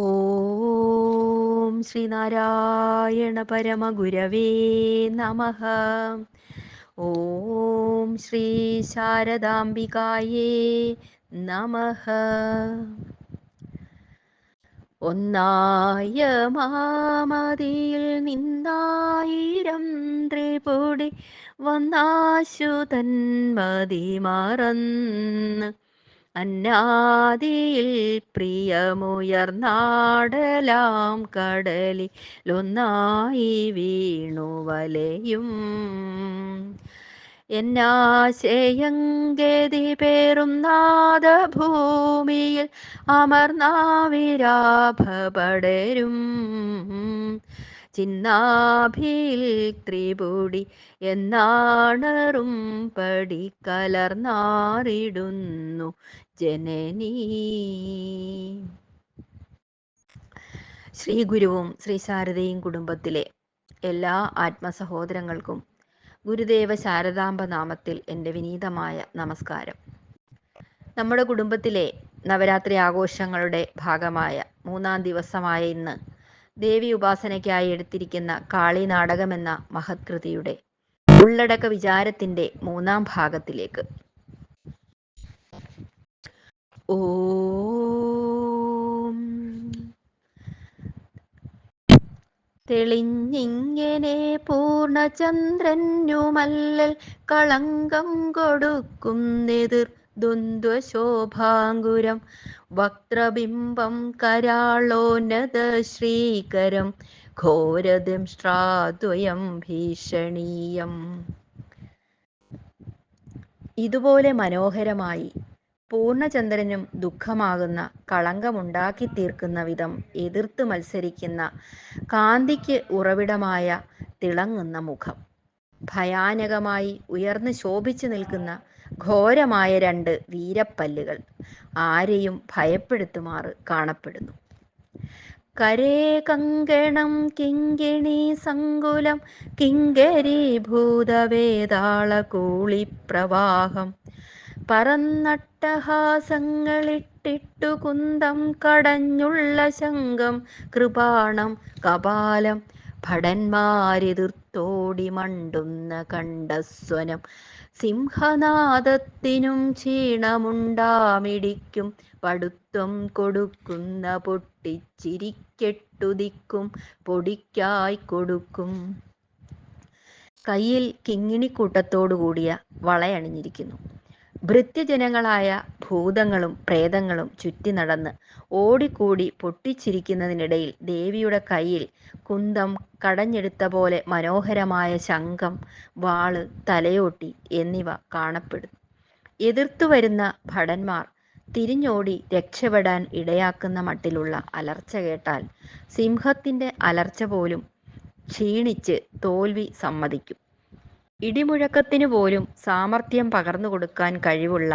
ഓം ശ്രീനാരായണ പരമഗുരവേ നമ. ഓം ശ്രീ ശാരദാംബികായേ നമ. ഒന്നായ മാമതിയിൽ നിന്നായിരം ത്രിപുടി വന്നാശു തന്മതി മറന്ന് അന്നാദിയിൽ പ്രിയമുയർന്നാടലാം കടലിലൊന്നായി വീണു വലയും. എന്നാശയങ്കതി പേറും നാദഭൂമിയിൽ അമർനാവിരാഭപടരും ചിന്നാഭിൽ ത്രിപുടി എന്നാണറും പടി കലർന്നാറിടുന്നു ജനനീ. ശ്രീ ഗുരുവും ശ്രീ ശാരദയും കുടുംബത്തിലെ എല്ലാ ആത്മസഹോദരങ്ങൾക്കും ഗുരുദേവ ശാരദാംബ നാമത്തിൽ എന്റെ വിനീതമായ നമസ്കാരം. നമ്മുടെ കുടുംബത്തിലെ നവരാത്രി ആഘോഷങ്ങളുടെ ഭാഗമായ മൂന്നാം ദിവസമായ ഇന്ന് ദേവി ഉപാസനയ്ക്കായി എടുത്തിരിക്കുന്ന കാളി നാടകമെന്ന മഹത്കൃതിയുടെ ഉള്ളടക്ക വിചാരത്തിന്റെ മൂന്നാം ഭാഗത്തിലേക്ക് ഓം. തെളിഞ്ഞിങ്ങനെ പൂർണചന്ദ്രനുമല്ലൽ കളങ്കം കൊടുക്കുന്നെതിർ ദ്വന്ദ്വശോഭാങ്കുരം. വക്രബിംബം കരാളോന്നത ശ്രീകരം. ഘോരദംഷ്ട്രാദ്വയം ഭീഷണീയം. ഇതുപോലെ മനോഹരമായി പൂർണചന്ദ്രനും ദുഃഖമാകുന്ന കളങ്കമുണ്ടാക്കി തീർക്കുന്ന വിധം എതിർത്ത് മത്സരിക്കുന്ന കാന്തിക്ക് ഉറവിടമായ തിളങ്ങുന്ന മുഖം. ഭയാനകമായി ഉയർന്ന് ശോഭിച്ചു നിൽക്കുന്ന ഘോരമായ രണ്ട് വീരപ്പല്ലുകൾ ആരെയും ഭയപ്പെടുത്തുമാറ് കാണപ്പെടുന്നു. കരേ കങ്കണം കിങ്കിണി സങ്കുലം കിങ്കരീഭൂതവേതാള കൂളിപ്രവാഹം പറന്നട്ടഹാസങ്ങളിട്ടിട്ടു കുന്തം കടഞ്ഞുള്ള ശങ്കം കൃപാണം കപാലം ഭടന്മാരെതിർത്തോടി മണ്ടുന്ന കണ്ടസ്വനം. സിംഹനാദത്തിനും ക്ഷീണമുണ്ടാമിടിക്കും. പടുത്വം കൊടുക്കുന്ന പൊട്ടിച്ചിരിക്കെട്ടുദിക്കും. പൊടിക്കായി കൊടുക്കും. കയ്യിൽ കിങ്ങിണിക്കൂട്ടത്തോടു കൂടിയ വളയണിഞ്ഞിരിക്കുന്നു. ഭൃത്യജനങ്ങളായ ഭൂതങ്ങളും പ്രേതങ്ങളും ചുറ്റി നടന്ന് ഓടിക്കൂടി പൊട്ടിച്ചിരിക്കുന്നതിനിടയിൽ ദേവിയുടെ കയ്യിൽ കുന്തം കടഞ്ഞെടുത്ത പോലെ മനോഹരമായ ശംഖം വാൾ തലയോട്ടി എന്നിവ കാണപ്പെടുന്നു. എതിർത്തു വരുന്ന ഭടന്മാർ തിരിഞ്ഞോടി രക്ഷപ്പെടാൻ ഇടയാക്കുന്ന മട്ടിലുള്ള അലർച്ച കേട്ടാൽ സിംഹത്തിന്റെ അലർച്ച പോലും ക്ഷീണിച്ച് തോൽവി സമ്മതിക്കും. ഇടിമുഴക്കത്തിനു പോലും സാമർഥ്യം പകർന്നു കൊടുക്കാൻ കഴിവുള്ള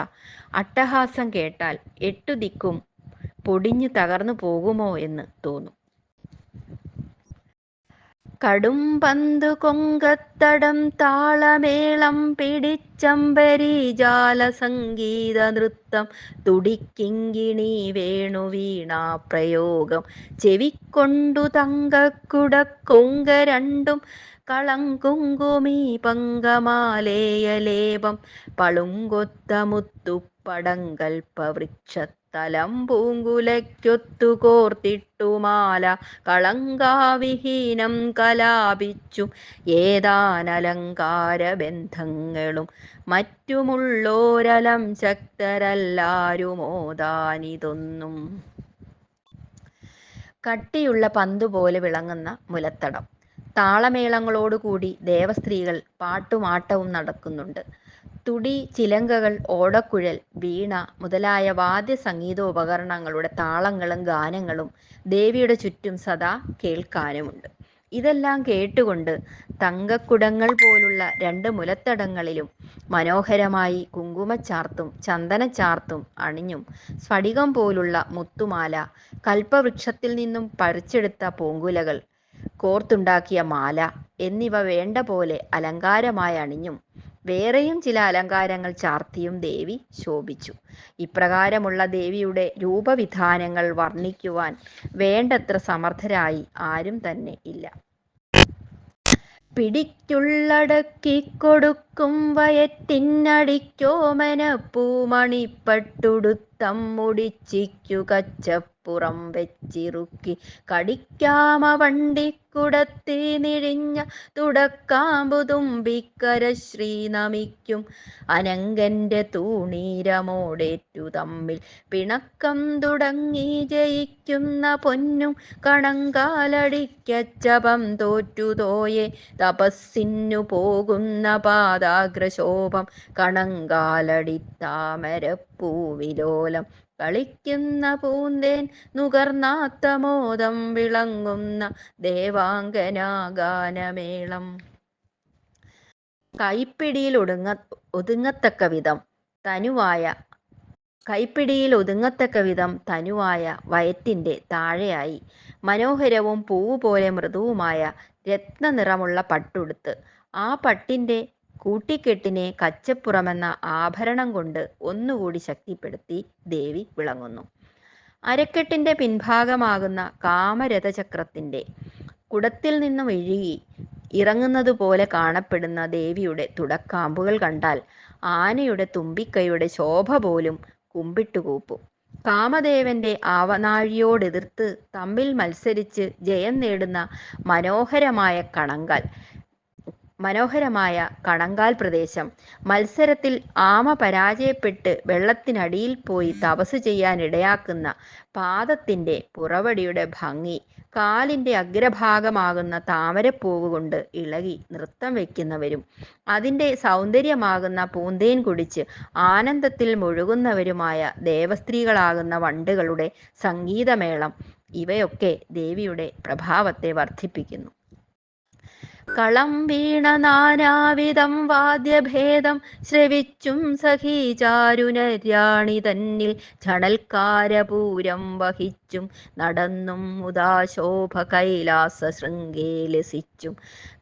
അട്ടഹാസം കേട്ടാൽ എട്ടു ദിക്കും പൊടിഞ്ഞു തകർന്നു പോകുമോ എന്ന് തോന്നും. കടും പന്തു കൊങ്കത്തടം താളമേളം പിടിച്ചംബരി ജാല സംഗീത നൃത്തം തുടിക്കിങ്കിണി വേണു വീണാ പ്രയോഗം. ചെവിക്കൊണ്ടു തങ്കക്കുട കൊങ്ക രണ്ടും കളങ്കുങ്കുമീ പങ്കമാലേയലേപം പളുങ്കൊത്ത മുത്തുപ്പടങ്കൽപ്പവൃക്ഷത്തലം പൂങ്കുലയ്ക്കൊത്തു കോർത്തിട്ടുമാല കളങ്കാവിഹീനം കലാപിച്ചും ഏതാനലങ്കാര ബന്ധങ്ങളും. മറ്റുമുള്ളോരലം ശക്തരല്ലാരുമോദാനിതൊന്നും കട്ടിയുള്ള പന്തുപോലെ വിളങ്ങുന്ന മുലത്തടം. താളമേളങ്ങളോടുകൂടി ദേവസ്ത്രീകൾ പാട്ടുമാട്ടവും നടക്കുന്നുണ്ട്. തുടി ചിലങ്കകൾ ഓടക്കുഴൽ വീണ മുതലായ വാദ്യ സംഗീതോപകരണങ്ങളുടെ താളങ്ങളും ഗാനങ്ങളും ദേവിയുടെ ചുറ്റും സദാ കേൾക്കാനുമുണ്ട്. ഇതെല്ലാം കേട്ടുകൊണ്ട് തങ്കക്കുടങ്ങൾ പോലുള്ള രണ്ട് മുലത്തടങ്ങളിലും മനോഹരമായി കുങ്കുമച്ചാർത്തും ചന്ദനച്ചാർത്തും അണിഞ്ഞും സ്ഫടികം പോലുള്ള മുത്തുമാല കൽപ്പവൃക്ഷത്തിൽ നിന്നും പറിച്ചെടുത്ത പൂങ്കുലകൾ കോർത്തുണ്ടാക്കിയ മാല എന്നിവ വേണ്ട പോലെ അലങ്കാരമായി അണിഞ്ഞും വേറെയും ചില അലങ്കാരങ്ങൾ ചാർത്തിയും ദേവി ശോഭിച്ചു. ഇപ്രകാരമുള്ള ദേവിയുടെ രൂപവിധാനങ്ങൾ വർണിക്കുവാൻ വേണ്ടത്ര സമർത്ഥരായി ആരും തന്നെ ഇല്ല. പിടിക്കുള്ളടക്കി കൊടുക്കും വയറ്റിന്നടിക്കോമന പൂമണിപ്പട്ടുടുത്തം മുടിച്ചിക്കു കച്ചപ്പുറം വെച്ചിറുക്കി കടിക്കാമ വണ്ടിക്കുടത്തി നിഴിഞ്ഞ തുടക്കാമ്പു തുമ്പിക്കര ശ്രീ നമിക്കും. അനങ്കന്റെ തൂണീരമോടേറ്റു തമ്മിൽ പിണക്കം തുടങ്ങി ജയിക്കുന്ന പൊന്നും കണങ്കാലടിക്കച്ചപം തോറ്റുതോയെ തപസ്സിന്നു തപസ്സിനു പോകുന്ന പാദാഗ്രശോഭം കണങ്കാലടിത്താമരപ്പൂവിലോലം കളിക്കുന്ന പൂന്തേൻ നുകർന്നാത്ത മോദം വിളങ്ങുന്ന ദേവാംഗനാഗാനമേളം. കൈപ്പിടിയിൽ ഒടുങ്ങ ഒതുങ്ങത്തക്ക വിധം തനുവായ കൈപ്പിടിയിൽ ഒതുങ്ങത്തക്ക വിധം തനുവായ വയറ്റിന്റെ താഴെയായി മനോഹരവും പൂവ് പോലെ മൃദുവുമായ രത്നനിറമുള്ള പട്ടുടുത്ത് ആ പട്ടിന്റെ കൂട്ടിക്കെട്ടിനെ കച്ചപ്പുറമെന്ന ആഭരണം കൊണ്ട് ഒന്നുകൂടി ശക്തിപ്പെടുത്തി ദേവി വിളങ്ങുന്നു. അരക്കെട്ടിന്റെ പിൻഭാഗമാകുന്ന കാമരഥചക്രത്തിന്റെ കുടത്തിൽ നിന്നും ഇഴുകി ഇറങ്ങുന്നത് പോലെ കാണപ്പെടുന്ന ദേവിയുടെ തുടക്കാമ്പുകൾ കണ്ടാൽ ആനയുടെ തുമ്പിക്കൈയുടെ ശോഭ പോലും കുമ്പിട്ടുകൂപ്പും കാമദേവന്റെ ആവനാഴിയോടെതിർത്ത് തമ്മിൽ മത്സരിച്ച് ജയം നേടുന്ന മനോഹരമായ കണങ്കാൽ മനോഹരമായ കണങ്കാൽ പ്രദേശം. മത്സരത്തിൽ ആമ പരാജയപ്പെട്ട് വെള്ളത്തിനടിയിൽ പോയി തപസ് ചെയ്യാനിടയാക്കുന്ന പാദത്തിന്റെ പുറവടിയുടെ ഭംഗി കാലിന്റെ അഗ്രഭാഗമാകുന്ന താമരപ്പൂവ് കൊണ്ട് ഇളകി നൃത്തം വയ്ക്കുന്നവരും അതിന്റെ സൗന്ദര്യമാകുന്ന പൂന്തേൻ കുടിച്ച് ആനന്ദത്തിൽ മുഴുകുന്നവരുമായ ദേവസ്ത്രീകളാകുന്ന വണ്ടുകളുടെ സംഗീതമേളം ഇവയൊക്കെ ദേവിയുടെ പ്രഭാവത്തെ വർദ്ധിപ്പിക്കുന്നു. കളം വീണ നാനാവിധം വാദ്യഭേദം ശ്രവിച്ചും സഖീ തന്നിൽ ചണൽക്കാരപൂരം വഹിച്ചും നടന്നും മുദാശോഭ കൈലാസ ശൃംഗേ ലസിച്ചും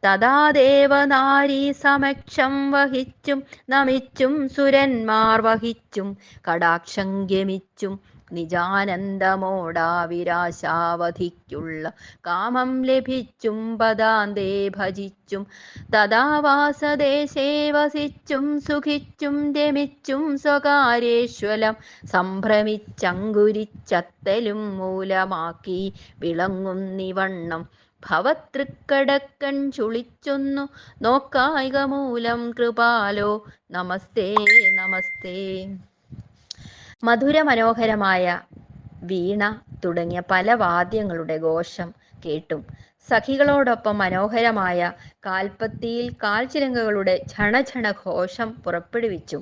തഥാ ദേവനാരീ സമക്ഷം വഹിച്ചും നമിച്ചും സുരന്മാർ വഹിച്ചും കടാക്ഷം ഗമിച്ചും നിജാനന്ദമോടാവിരാശാവധിക്കുള്ള കാമം ലഭിച്ചും പദാന്തേ ഭജിച്ചും തഥാ വാസദേശേ വസിച്ചും സുഖിച്ചും രമിച്ചും സ്വകാര്യേശ്വലം സംഭ്രമിച്ചങ്കുരിച്ചത്തലും മൂലമാക്കി വിളങ്ങുന്നിവണ്ണം ഭവതൃക്കടക്കൺ ചുളിച്ചൊന്നു നോക്കായിക മൂലം കൃപാലോ. നമസ്തേ നമസ്തേ. മധുരമനോഹരമായ വീണ തുടങ്ങിയ പല വാദ്യങ്ങളുടെ ഘോഷം കേട്ടും. സഖികളോടൊപ്പം മനോഹരമായ കാൽപ്പത്തിയിൽ കാൽച്ചിലങ്കകളുടെ ക്ഷണക്ഷണ ഘോഷം പുറപ്പെടുവിച്ചും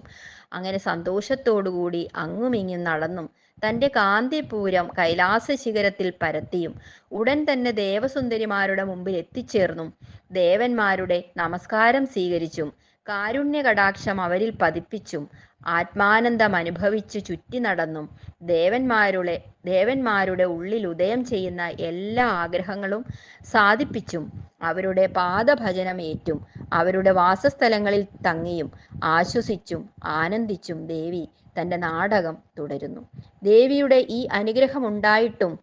അങ്ങനെ സന്തോഷത്തോടുകൂടി അങ്ങുമിങ്ങും നടന്നും തന്റെ കാന്തിപൂരം കൈലാസ ശിഖരത്തിൽ പരത്തിയും ഉടൻ തന്നെ ദേവസുന്ദരിമാരുടെ മുമ്പിൽ എത്തിച്ചേർന്നും ദേവന്മാരുടെ നമസ്കാരം സ്വീകരിച്ചും കാരുണ്യ കടാക്ഷം അവരിൽ പതിപ്പിച്ചും ആത്മാനന്ദം അനുഭവിച്ചു ചുറ്റി നടന്നും ദേവന്മാരുടെ ദേവന്മാരുടെ ഉള്ളിൽ ഉദയം ചെയ്യുന്ന എല്ലാ ആഗ്രഹങ്ങളും സാധിപ്പിച്ചും അവരുടെ പാദഭജനമേറ്റും അവരുടെ വാസസ്ഥലങ്ങളിൽ തങ്ങിയും ആശ്വസിച്ചും ആനന്ദിച്ചും ദേവി തന്റെ നാടകം തുടരുന്നു. ദേവിയുടെ ഈ അനുഗ്രഹമുണ്ടായിട്ടും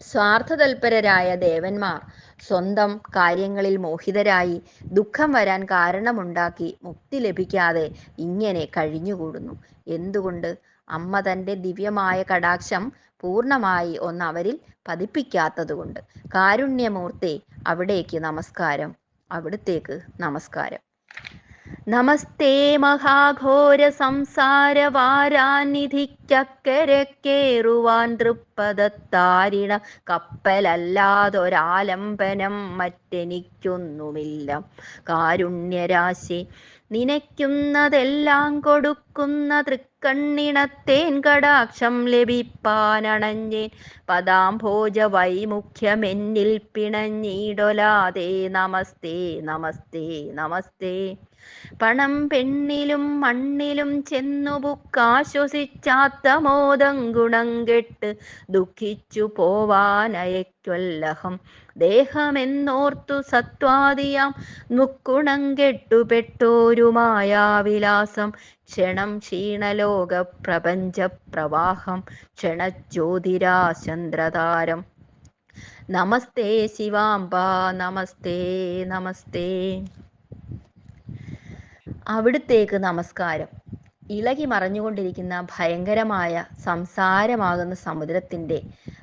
സ്വാർത്ഥതൽപരരായ ദേവന്മാർ സ്വന്തം കാര്യങ്ങളിൽ മോഹിതരായി ദുഃഖം വരാൻ കാരണമുണ്ടാക്കി മുക്തി ലഭിക്കാതെ ഇങ്ങനെ കഴിഞ്ഞുകൂടുന്നു. എന്തുകൊണ്ട്? അമ്മ തന്റെ ദിവ്യമായ കടാക്ഷം പൂർണമായി ഒന്ന് അവരിൽ പതിപ്പിക്കാത്തതുകൊണ്ട്. കാരുണ്യമൂർത്തി അവിടേക്ക് നമസ്കാരം. അവിടത്തേക്ക് നമസ്കാരം. നമസ്തേ മഹാഘോര സംസാര വാരാനിധിക്കേറുവാൻ തൃപ്പദത്താരിണ കപ്പലല്ലാതൊരാലംബനം മറ്റെനിക്കൊന്നുമില്ല. കാരുണ്യരാശി നിനയ്ക്കുന്നതെല്ലാം കൊടുക്കുന്ന തൃക്കണ്ണിണത്തേൻ കടാക്ഷം ലഭിപ്പാനണഞ്ഞേൻ. പദാംഭോജ വൈമുഖ്യമെന്നിൽ പിണഞ്ഞിടൊലാതെ. നമസ്തേ നമസ്തേ നമസ്തേ. പണം പെണ്ണിലും മണ്ണിലും ചെന്നു ബുക്കാശ്വസിച്ചാത്ത മോദം ഗുണം കെട്ട് ദുഃഖിച്ചു പോവാനയക്കൊല്ലഹം. ദേഹമെന്നോർത്തു സത്വാദിയാം. മുക്കുണം കെട്ടുപെട്ടോരു മായാവിലാസം. ക്ഷണം ക്ഷീണലോക പ്രപഞ്ച പ്രവാഹം ക്ഷണജ്യോതിരാചന്ദ്രതാരം നമസ്തേ ശിവാംബ നമസ്തേ നമസ്തേ. അവിടുത്തേക്ക് നമസ്കാരം. ഇളകി മറഞ്ഞുകൊണ്ടിരിക്കുന്ന ഭയങ്കരമായ സംസാരമാകുന്ന സമുദ്രത്തിന്റെ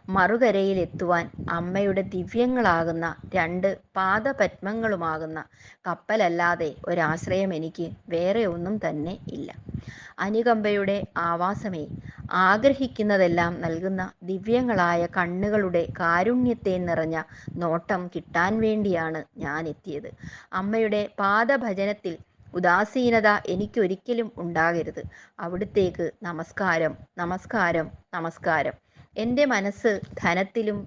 മറുകരയിലെത്തുവാൻ അമ്മയുടെ ദിവ്യങ്ങളാകുന്ന രണ്ട് പാദപത്മങ്ങളുമാകുന്ന കപ്പലല്ലാതെ ഒരാശ്രയം എനിക്ക് വേറെ ഒന്നും തന്നെ ഇല്ല. അനുകമ്പയുടെ ആവാസമേ ആഗ്രഹിക്കുന്നതെല്ലാം നൽകുന്ന ദിവ്യങ്ങളായ കണ്ണുകളുടെ കാരുണ്യത്തെ നിറഞ്ഞ നോട്ടം കിട്ടാൻ വേണ്ടിയാണ് ഞാൻ എത്തിയത് അമ്മയുടെ പാദഭജനത്തിൽ ഉദാസീനത എനിക്കൊരിക്കലും ഉണ്ടാകരുത്. അവിടുത്തേക്ക് നമസ്കാരം നമസ്കാരം നമസ്കാരം. എന്റെ മനസ്സ് ധനത്തിലും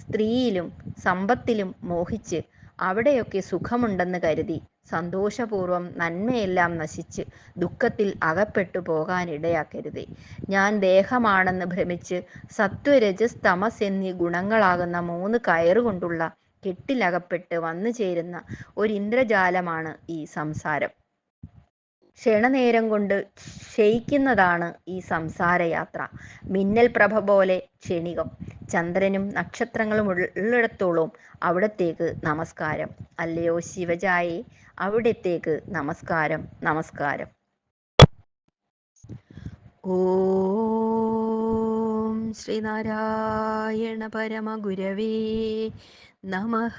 സ്ത്രീയിലും സമ്പത്തിലും മോഹിച്ച് അവിടെയൊക്കെ സുഖമുണ്ടെന്ന് കരുതി സന്തോഷപൂർവം നന്മയെല്ലാം നശിച്ച് ദുഃഖത്തിൽ അകപ്പെട്ടു പോകാനിടയാക്കരുതേ. ഞാൻ ദേഹമാണെന്ന് ഭ്രമിച്ച് സത്വരജസ് തമസ് എന്നീ ഗുണങ്ങളാകുന്ന മൂന്ന് കയറുകൊണ്ടുള്ള കെട്ടിലകപ്പെട്ട് വന്നു ചേരുന്ന ഒരു ഇന്ദ്രജാലമാണ് ഈ സംസാരം. ക്ഷണനേരം കൊണ്ട് ക്ഷയിക്കുന്നതാണ് ഈ സംസാരയാത്ര. മിന്നൽ പ്രഭ പോലെ ക്ഷണികം. ചന്ദ്രനും നക്ഷത്രങ്ങളും ഉള്ളിടത്തോളം അവിടത്തേക്ക് നമസ്കാരം. അല്ലയോ ശിവജായെ അവിടത്തേക്ക് നമസ്കാരം നമസ്കാരം. ഓം ശ്രീനാരായണ പരമ ഗുരവേ നമഃ.